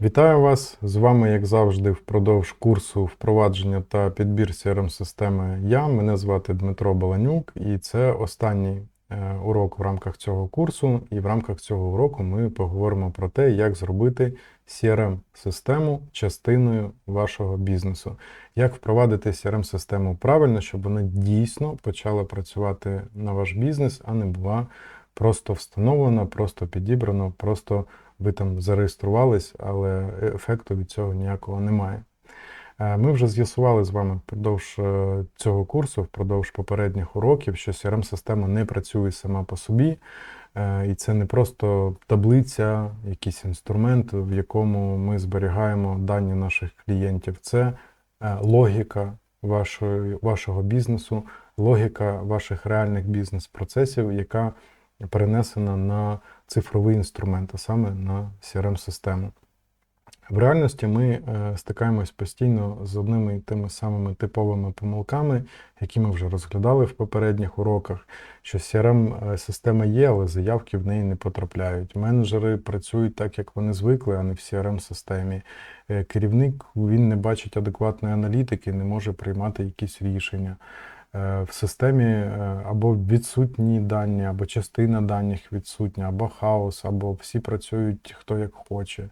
Вітаю вас! З вами, як завжди, впродовж курсу впровадження та підбір crm системи я. Мене звати Дмитро Баланюк, і це останній е, урок в рамках цього курсу. І в рамках цього уроку ми поговоримо про те, як зробити crm систему частиною вашого бізнесу. Як впровадити crm систему правильно, щоб вона дійсно почала працювати на ваш бізнес, а не була просто встановлена, просто підібрана, просто ви там зареєструвались, але ефекту від цього ніякого немає. Е, Ми вже з'ясували з вами впродовж е, цього курсу, впродовж попередніх уроків, що CRM-система не працює сама по собі, Е, і це не просто таблиця, якийсь інструмент, в якому ми зберігаємо дані наших клієнтів. Це логіка вашої, вашого бізнесу, логіка ваших реальних бізнес-процесів, яка перенесена на цифровий інструмент, а саме на CRM-систему. В реальності ми е, стикаємось постійно з одними і тими самими типовими помилками, які ми вже розглядали в попередніх уроках, що CRM-система є, але заявки в неї не потрапляють. Менеджери працюють так, як вони звикли, а не в CRM-системі. Е, Керівник він не бачить адекватної аналітики, не може приймати якісь рішення. Е, В системі е, або відсутні дані, або частина даних відсутня, або хаос, або всі працюють хто як хоче.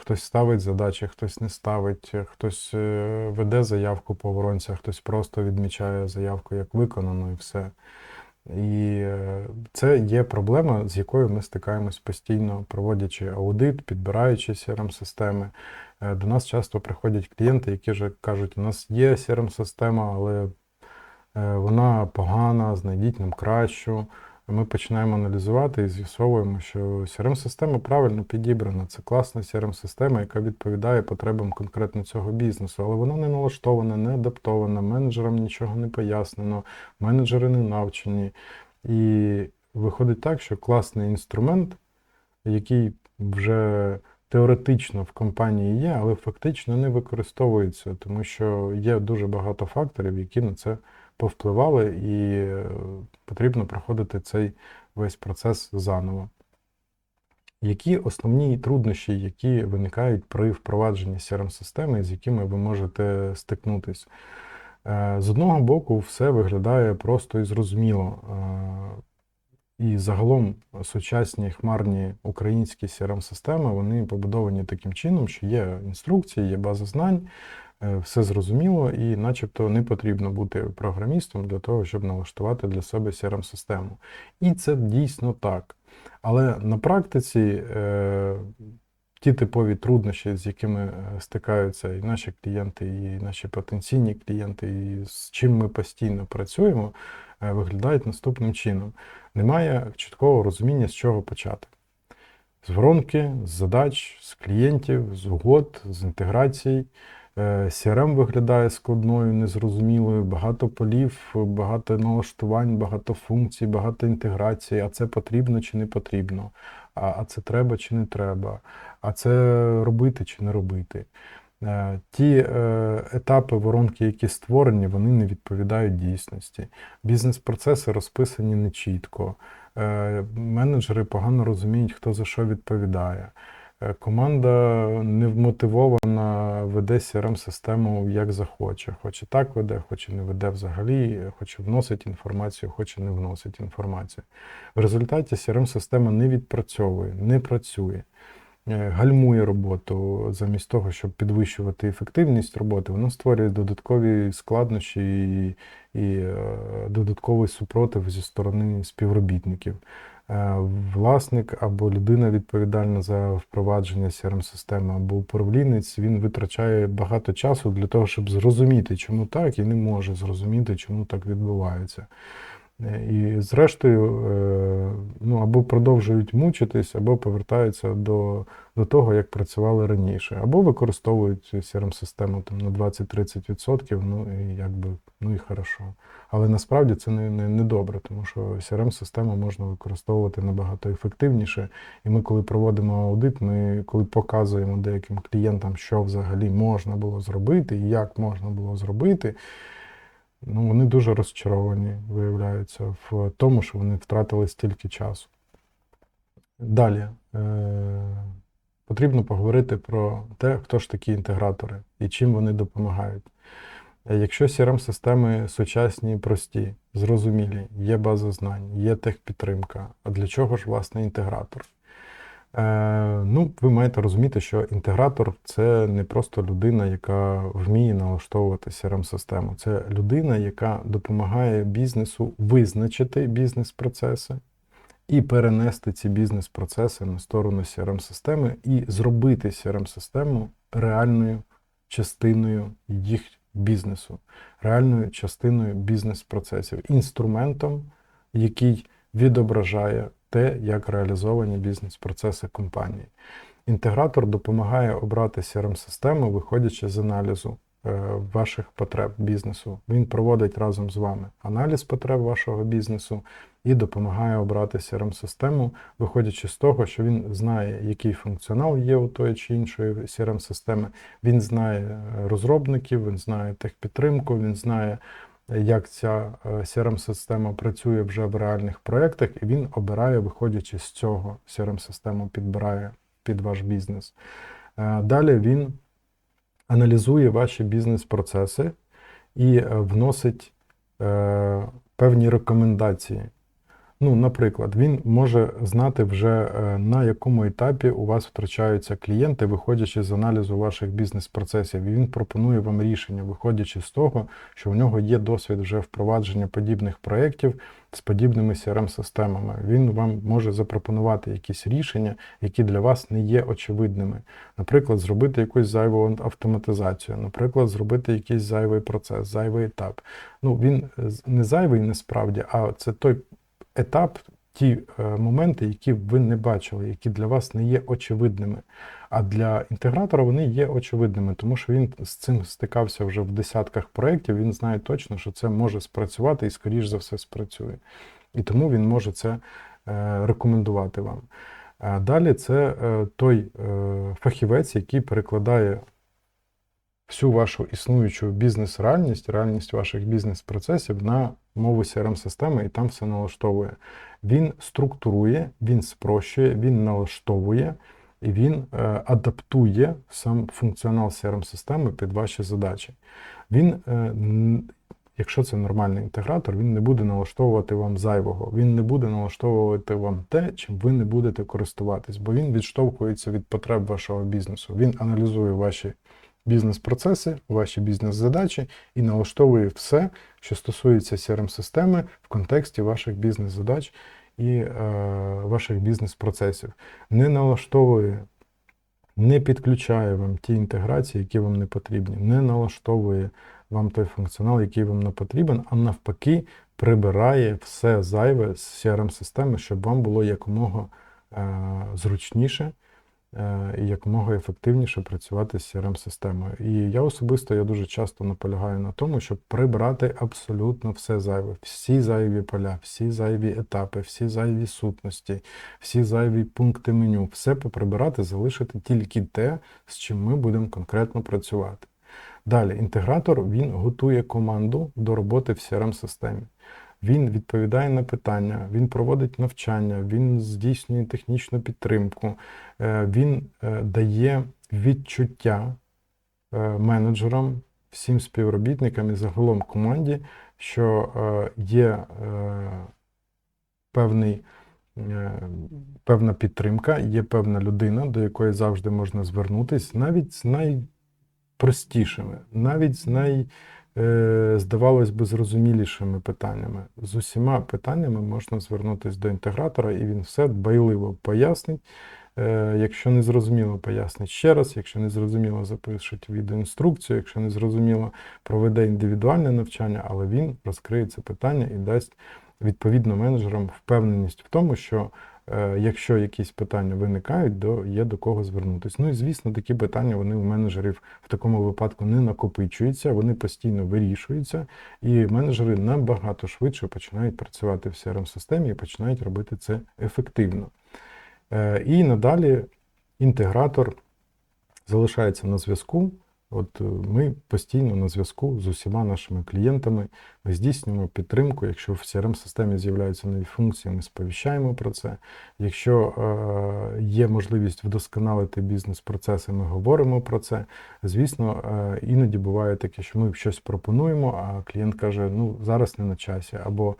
Хтось ставить задачі, хтось не ставить, хтось е, веде заявку по воронцях, хтось просто відмічає заявку як виконану і все. І це є проблема, з якою ми стикаємось постійно, проводячи аудит, підбираючи CRM-системи. Е, До нас часто приходять клієнти, які вже кажуть, у нас є CRM-система, але е, вона погана, знайдіть нам кращу. Ми починаємо аналізувати і з'ясовуємо, що CRM-система правильно підібрана. Це класна CRM-система, яка відповідає потребам конкретно цього бізнесу, але вона не налаштована, не адаптована, менеджерам нічого не пояснено, менеджери не навчені. І виходить так, що класний інструмент, який вже теоретично в компанії є, але фактично не використовується, тому що є дуже багато факторів, які на це повпливали, і е, потрібно проходити цей весь процес заново. Які основні труднощі, які виникають при впровадженні CRM-системи, з якими ви можете стикнутись? Е, З одного боку, все виглядає просто і зрозуміло. Е, І загалом сучасні хмарні українські CRM-системи вони побудовані таким чином, що є інструкції, є база знань, все зрозуміло, і начебто не потрібно бути програмістом для того, щоб налаштувати для себе CRM-систему. І це дійсно так. Але на практиці е, ті типові труднощі, з якими е, стикаються і наші клієнти, і наші потенційні клієнти, і з чим ми постійно працюємо, е, виглядають наступним чином. Немає чіткого розуміння, з чого почати. З воронки, з задач, з клієнтів, з угод, з інтеграцій. Е, CRM виглядає складною, незрозумілою, багато полів, багато налаштувань, багато функцій, багато інтеграцій. А це потрібно чи не потрібно? А це треба чи не треба? А це робити чи не робити? Е, Ті е, етапи воронки, які створені, вони не відповідають дійсності. Бізнес-процеси розписані нечітко. Менеджери погано розуміють, хто за що відповідає. Е, Команда невмотивована, веде CRM-систему як захоче. Хоче так веде, хоче не веде взагалі, хоче вносить інформацію, хоче не вносить інформацію. В результаті CRM-система не відпрацьовує, не працює, е, гальмує роботу замість того, щоб підвищувати ефективність роботи, вона створює додаткові складнощі і, і е, додатковий супротив зі сторони співробітників. Е, Власник або людина відповідальна за впровадження CRM-системи, або управлінець, він витрачає багато часу для того, щоб зрозуміти, чому так, і не може зрозуміти, чому так відбувається. Е, І зрештою, е, ну, або продовжують мучитись, або повертаються до, до того, як працювали раніше, або використовують CRM-систему там, на 20-30%, ну і якби, ну і хорошо. Але насправді це не, не, не добре, тому що CRM-систему можна використовувати набагато ефективніше. І ми, коли проводимо аудит, ми коли показуємо деяким клієнтам, що взагалі можна було зробити і як можна було зробити, ну, вони дуже розчаровані, виявляються, в тому, що вони втратили стільки часу. Далі. Е- потрібно поговорити про те, хто ж такі інтегратори і чим вони допомагають. Е, Якщо CRM-системи сучасні, прості, зрозумілі, є база знань, є техпідтримка, а для чого ж власне інтегратор? Е, ну, ви маєте розуміти, що інтегратор це не просто людина, яка вміє налаштовувати CRM-систему. Це людина, яка допомагає бізнесу визначити бізнес-процеси і перенести ці бізнес-процеси на сторону CRM-системи і зробити CRM-систему реальною частиною їх бізнесу, реальною частиною бізнес-процесів, інструментом, який відображає те, як реалізовані бізнес-процеси компанії. Інтегратор допомагає обрати CRM-систему, виходячи з аналізу е, ваших потреб бізнесу. Він проводить разом з вами аналіз потреб вашого бізнесу і допомагає обрати CRM-систему, виходячи з того, що він знає, який функціонал є у тої чи іншої CRM-системи. Він знає е, розробників, він знає техпідтримку, він знає, як ця е, CRM-система працює вже в реальних проєктах, і він обирає, виходячи з цього, CRM-систему підбирає під ваш бізнес. Е, Далі він аналізує ваші бізнес-процеси і е, вносить певні рекомендації. Ну, наприклад, він може знати вже е, на якому етапі у вас втрачаються клієнти, виходячи з аналізу ваших бізнес-процесів. І він пропонує вам рішення, виходячи з того, що у нього є досвід вже впровадження подібних проєктів з подібними CRM-системами. Він вам може запропонувати якісь рішення, які для вас не є очевидними. Наприклад, зробити якусь зайву автоматизацію, наприклад, зробити якийсь зайвий процес, зайвий етап. Ну, він е, не зайвий насправді, а це той етап, ті е, моменти, які ви не бачили, які для вас не є очевидними. А для інтегратора вони є очевидними, тому що він з цим стикався вже в десятках проєктів, він знає точно, що це може спрацювати і, скоріш за все, спрацює. І тому він може це е, рекомендувати вам. Далі це е, той е, фахівець, який перекладає всю вашу існуючу бізнес-реальність, реальність ваших бізнес-процесів на мову CRM-системи і там все налаштовує. Він структурує, він спрощує, він налаштовує і він е, адаптує сам функціонал CRM-системи під ваші задачі. Він, е, якщо це нормальний інтегратор, він не буде налаштовувати вам зайвого, він не буде налаштовувати вам те, чим ви не будете користуватись, бо він відштовхується від потреб вашого бізнесу. Він аналізує ваші бізнес-процеси, ваші бізнес-задачі і налаштовує все, що стосується CRM-системи в контексті ваших бізнес-задач і е, ваших бізнес-процесів. Не налаштовує, не підключає вам ті інтеграції, які вам не потрібні, не налаштовує вам той функціонал, який вам не потрібен, а навпаки, прибирає все зайве з CRM-системи, щоб вам було якомога е, зручніше і якомога ефективніше працювати з CRM-системою. І я особисто я дуже часто наполягаю на тому, щоб прибрати абсолютно все зайве, всі зайві поля, всі зайві етапи, всі зайві сутності, всі зайві пункти меню, все поприбирати, залишити тільки те, з чим ми будемо конкретно працювати. Далі, інтегратор він готує команду до роботи в CRM-системі. Він відповідає на питання, він проводить навчання, він здійснює технічну підтримку, е, він е, дає відчуття е, менеджерам, всім співробітникам і загалом команді, що є певний, певна підтримка, є певна людина, до якої завжди можна звернутися, навіть з найпростішими, навіть з най здавалось би, зрозумілішими питаннями. З усіма питаннями можна звернутися до інтегратора, і він все дбайливо пояснить. Е, Якщо не зрозуміло, пояснить ще раз, якщо не зрозуміло, запишуть відеоінструкцію, якщо не зрозуміло, проведе індивідуальне навчання, але він розкриє це питання і дасть відповідно менеджерам впевненість в тому, що е, якщо якісь питання виникають, то є до кого звернутися. Ну і звісно, такі питання вони у менеджерів в такому випадку не накопичуються, вони постійно вирішуються, і менеджери набагато швидше починають працювати в CRM-системі і починають робити це ефективно. Е, І надалі інтегратор залишається на зв'язку От е, ми постійно на зв'язку з усіма нашими клієнтами. Ми здійснюємо підтримку. Якщо в CRM-системі з'являються нові функції, ми сповіщаємо про це. Якщо е, є можливість вдосконалити бізнес-процеси, ми говоримо про це. Звісно, е, іноді буває таке, що ми щось пропонуємо, а клієнт каже: ну зараз не на часі, або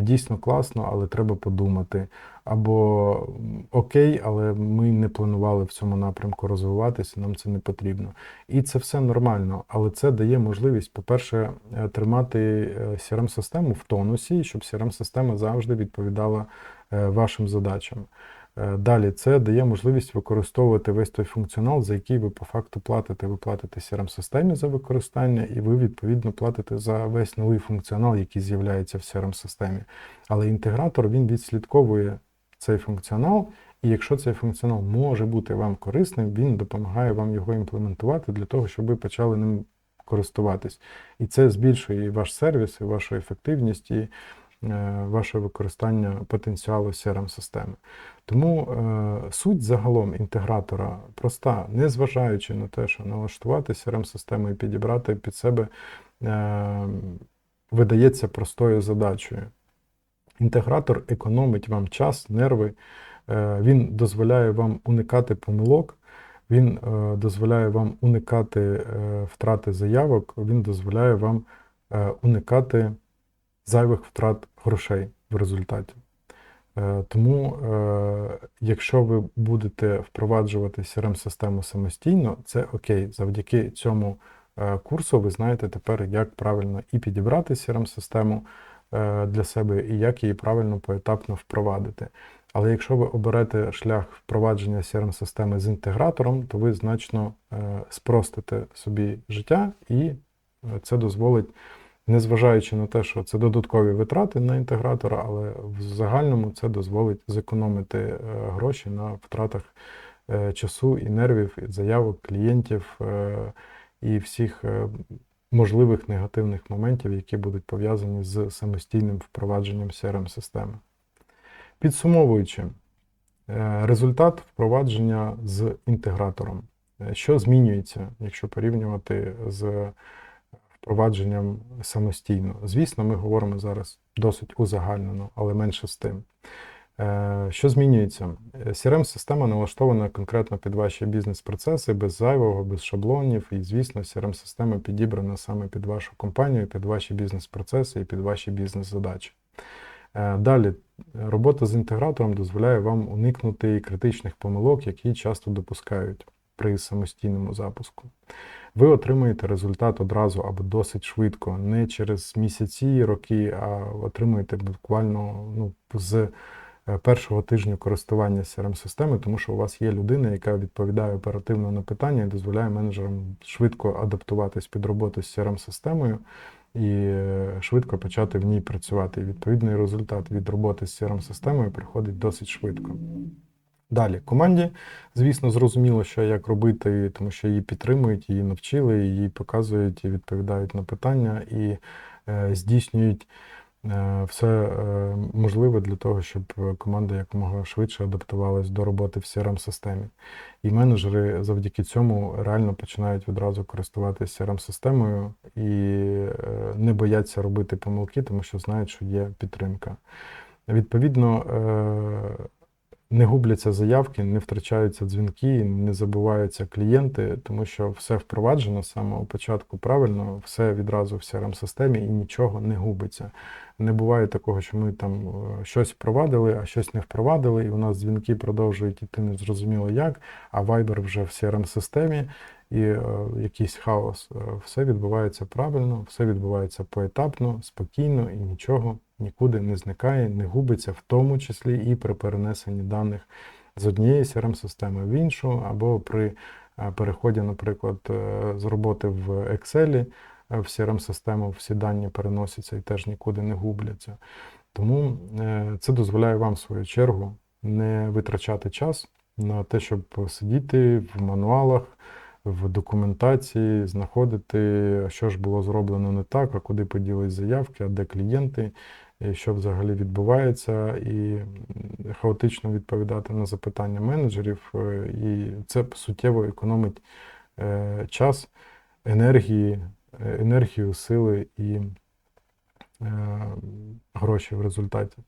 дійсно класно, але треба подумати. Або окей, але ми не планували в цьому напрямку розвиватися, нам це не потрібно. І це все нормально, але це дає можливість, по-перше, е, тримати е, CRM-систему в тонусі, щоб CRM-система завжди відповідала е, вашим задачам. Е, Далі це дає можливість використовувати весь той функціонал, за який ви по факту платите. Ви платите CRM-системі за використання, і ви відповідно платите за весь новий функціонал, який з'являється в CRM-системі. Але інтегратор він відслідковує цей функціонал, і якщо цей функціонал може бути вам корисним, він допомагає вам його імплементувати для того, щоб ви почали ним користуватись. І це збільшує і ваш сервіс, і вашу ефективність, і ваше використання потенціалу CRM-системи. Тому е, суть загалом інтегратора проста, незважаючи на те, що налаштувати CRM-систему і підібрати під себе е, видається простою задачею. Інтегратор економить вам час, нерви, е, він дозволяє вам уникати помилок, він е, дозволяє вам уникати е, втрати заявок, він дозволяє вам е, уникати зайвих втрат грошей в результаті. Е, Тому, е, якщо ви будете впроваджувати CRM-систему самостійно, це окей. Завдяки цьому е, курсу ви знаєте тепер, як правильно і підібрати CRM-систему е, для себе, і як її правильно поетапно впровадити. Але якщо ви оберете шлях впровадження CRM-системи з інтегратором, то ви значно спростите собі життя, і це дозволить незважаючи на те, що це додаткові витрати на інтегратора, але в загальному це дозволить зекономити е, гроші на втратах е, часу і нервів, і заявок клієнтів е, і всіх можливих негативних моментів, які будуть пов'язані з самостійним впровадженням CRM-системи. Підсумовуючи, е, результат впровадження з інтегратором. Що змінюється, якщо порівнювати з впровадженням самостійно? Звісно, ми говоримо зараз досить узагальнено, але менше з тим. Е, Що змінюється? Е, CRM-система налаштована конкретно під ваші бізнес-процеси, без зайвого, без шаблонів. І, звісно, CRM-система підібрана саме під вашу компанію, під ваші бізнес-процеси і під ваші бізнес-задачі. Е, Далі, робота з інтегратором дозволяє вам уникнути критичних помилок, які часто допускають при самостійному запуску. Ви отримуєте результат одразу або досить швидко, не через місяці, роки, а отримуєте буквально ну, з е, першого тижня користування CRM-системи, тому що у вас є людина, яка відповідає оперативно на питання і дозволяє менеджерам швидко адаптуватись під роботу з CRM-системою і е, швидко почати в ній працювати. І відповідний результат від роботи з CRM-системою приходить досить швидко. Далі, команді, звісно, зрозуміло, що як робити, тому що її підтримують, її навчили, її показують і відповідають на питання і е, здійснюють е, все е, можливе для того, щоб команда якомога швидше адаптувалась до роботи в CRM-системі. І менеджери завдяки цьому реально починають відразу користуватися CRM-системою і е, не бояться робити помилки, тому що знають, що є підтримка. Відповідно, не губляться заявки, не втрачаються дзвінки, не забуваються клієнти, тому що все впроваджено з самого початку правильно, все відразу в CRM-системі і нічого не губиться. Не буває такого, що ми там е, щось впровадили, а щось не впровадили, і у нас дзвінки продовжують іти незрозуміло як, а Viber вже в CRM-системі і е, якийсь хаос. Е, Все відбувається правильно, все відбувається поетапно, спокійно і нічого нікуди не зникає, не губиться, в тому числі і при перенесенні даних з однієї CRM-системи в іншу, або при е, переході, наприклад, е, з роботи в Excel е, в CRM-систему всі дані переносяться і теж нікуди не губляться. Тому це дозволяє вам, в свою чергу, не витрачати час на те, щоб сидіти в мануалах, в документації, знаходити, що ж було зроблено не так, а куди поділись заявки, а де клієнти, і що взагалі відбувається, і хаотично відповідати на запитання менеджерів. е, І це суттєво економить е, час енергії, е, енергію, сили і гроші в результаті.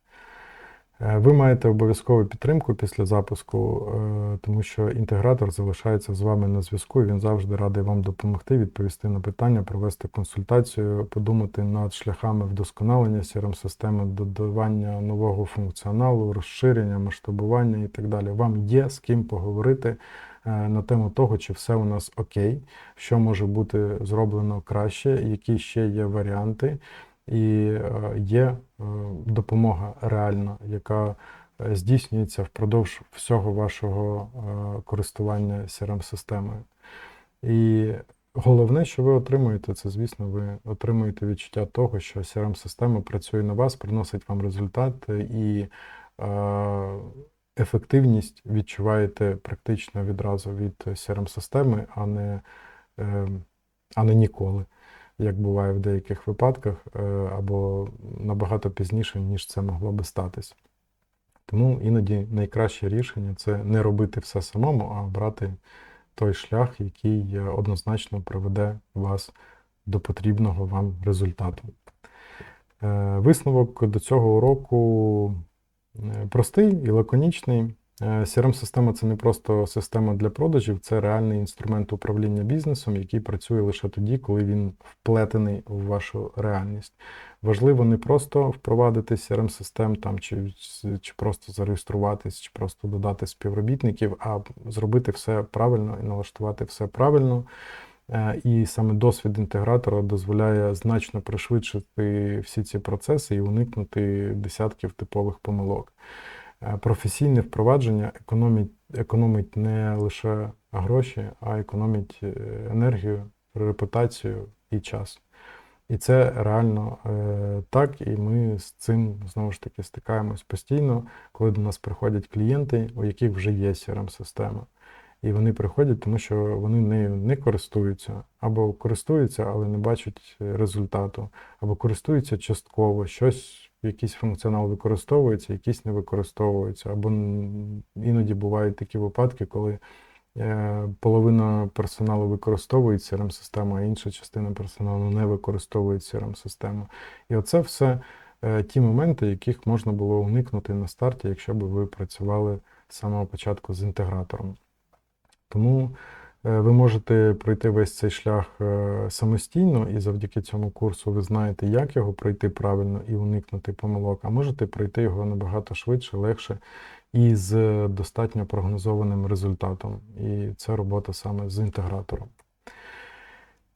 Е, Ви маєте обов'язкову підтримку після запуску, е, тому що інтегратор залишається з вами на зв'язку. Він завжди радий вам допомогти, відповісти на питання, провести консультацію, подумати над шляхами вдосконалення crm системи додавання нового функціоналу, розширення, масштабування і так далі. Вам є з ким поговорити е, на тему того, чи все у нас окей, що може бути зроблено краще, які ще є варіанти. І е, є е, допомога реальна, яка е, здійснюється впродовж всього вашого користування crm системою. І головне, що ви отримуєте, це, звісно, ви отримуєте відчуття того, що crm система працює на вас, приносить вам результат і ефективність відчуваєте практично відразу від crm системи а не, е, а не ніколи як буває в деяких випадках, е, або набагато пізніше, ніж це могло би статись. Тому іноді найкраще рішення це не робити все самому, а обрати той шлях, який е, однозначно приведе вас до потрібного вам результату. Е, Висновок до цього уроку простий і лаконічний. CRM-система це не просто система для продажів, це реальний інструмент управління бізнесом, який працює лише тоді, коли він вплетений в вашу реальність. Важливо не просто впровадити CRM-систем там, чи, чи просто зареєструватись, чи просто додати співробітників, а зробити все правильно і налаштувати все правильно. Е, і саме досвід інтегратора дозволяє значно пришвидшити всі ці процеси і уникнути десятків типових помилок. Е, професійне впровадження економить, економить не лише гроші, а економить е, енергію, репутацію і час. І це реально е, так, і ми з цим знову ж таки стикаємось постійно, коли до нас приходять клієнти, у яких вже є CRM-система. І вони приходять, тому що вони нею не користуються, або користуються, але не бачать результату, або користуються частково, щось якийсь функціонал використовується, якийсь не використовується. Або іноді бувають такі випадки, коли е, половина персоналу використовує crm систему а інша частина персоналу не використовує crm систему І оце все е, ті моменти, яких можна було уникнути на старті, якщо б ви працювали з самого початку з інтегратором. Тому ви можете пройти весь цей шлях е, самостійно, і завдяки цьому курсу ви знаєте, як його пройти правильно і уникнути помилок, а можете пройти його набагато швидше, легше і з достатньо прогнозованим результатом. І це робота саме з інтегратором.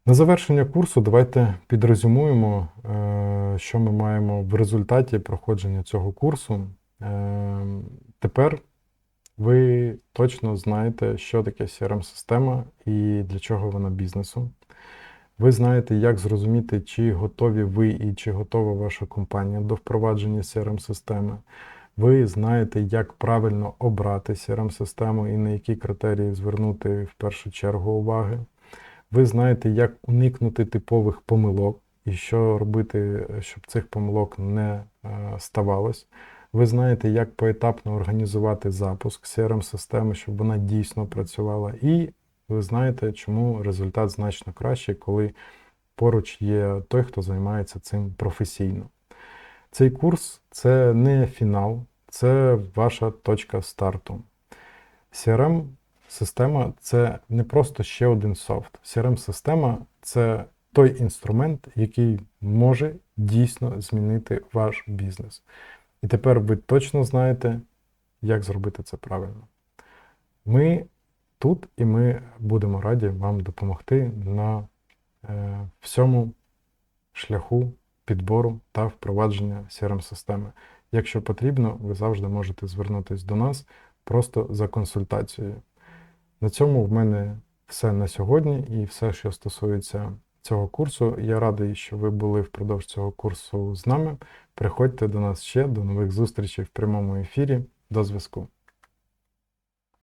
На завершення курсу давайте підрезюмуємо, е, що ми маємо в результаті проходження цього курсу. Тепер ви точно знаєте, що таке CRM-система і для чого вона бізнесу. Ви знаєте, як зрозуміти, чи готові ви і чи готова ваша компанія до впровадження CRM-системи. Ви знаєте, як правильно обрати CRM-систему і на які критерії звернути в першу чергу уваги. Ви знаєте, як уникнути типових помилок і що робити, щоб цих помилок не е, ставалось. Ви знаєте, як поетапно організувати запуск CRM-системи, щоб вона дійсно працювала. І ви знаєте, чому результат значно кращий, коли поруч є той, хто займається цим професійно. Цей курс це не фінал, це ваша точка старту. CRM-система це не просто ще один софт. CRM-система це той інструмент, який може дійсно змінити ваш бізнес. І тепер ви точно знаєте, як зробити це правильно. Ми тут і ми будемо раді вам допомогти на е, всьому шляху підбору та впровадження CRM-системи. Якщо потрібно, ви завжди можете звернутися до нас просто за консультацією. На цьому в мене все на сьогодні і все, що стосується цього курсу. Я радий, що ви були впродовж цього курсу з нами. Приходьте до нас ще, до нових зустрічей в прямому ефірі. До зв'язку.